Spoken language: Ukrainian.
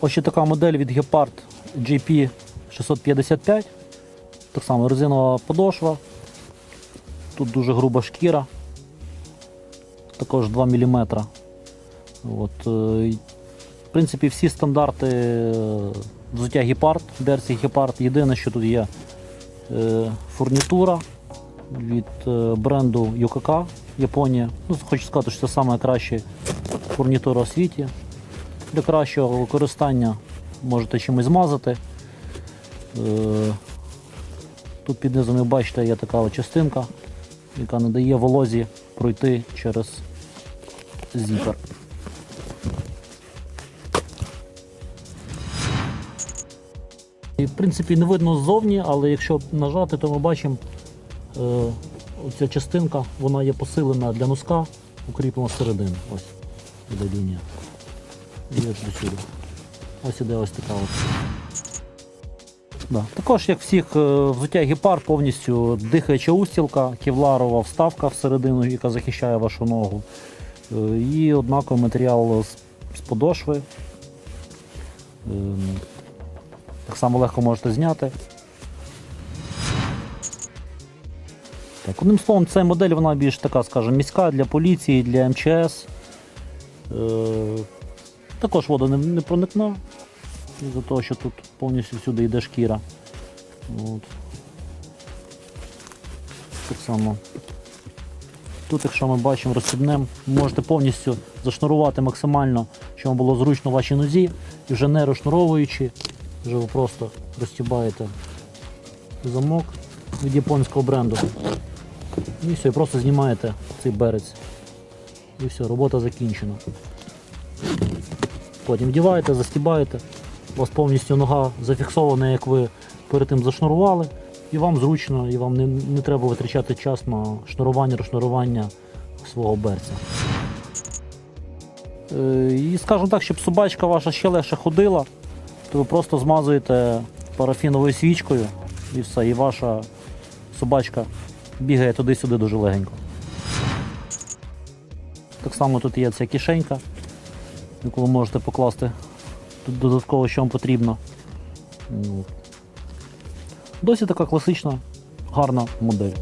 Ось ще така модель від Gepard GP 655. Так само резинова подошва. Тут дуже груба шкіра. Також 2 мм. От, е, в принципі, всі стандарти е, взуття Gepard, версії Gepard. Єдине, що тут є е, фурнітура від бренду UKK Японія. Ну, хочу сказати, що це найкраща фурнітура у світі. Для кращого використання можете чимось змазати. Е, Тут під низом, як бачите, є така частинка, яка не дає волозі пройти через зіпер. І, в принципі, не видно ззовні, але якщо нажати, то ми бачимо е, оця частинка, вона є посилена для носка, укріплена зсередини. Ось іде лінія. І ось. Ось іде ось така от. Да. Також, як всіх е, взуття гепар, повністю дихаюча устілка, кевларова вставка всередину, яка захищає вашу ногу. Е, І однаковий матеріал з, подошви. Ем, Так само легко можете зняти. Так, одним словом, ця модель вона більш така, скажімо, міська для поліції, для МЧС. Також вода не, не проникна, із-за того, що тут повністю всюди йде шкіра. От. Так само. Тут, якщо ми бачимо розсібнем, можете повністю зашнурувати максимально, щоб вам було зручно вашій нозі, і вже не розшнуровуючи, вже ви просто розтібаєте замок від японського бренду. І все, і просто знімаєте цей берець. І все, робота закінчена. Потім вдіваєте, застібаєте. У вас повністю нога зафіксована, як ви перед тим зашнурували. І вам зручно, і вам не, не треба витрачати час на шнурування, розшнурування свого берця. Е, І скажімо так, щоб собачка ваша ще легше ходила, то ви просто змазуєте парафіновою свічкою і все, і ваша собачка бігає туди-сюди дуже легенько. Так само тут є ця кишенька, яку ви можете покласти тут додатково, що вам потрібно. Досі така класична, гарна модель.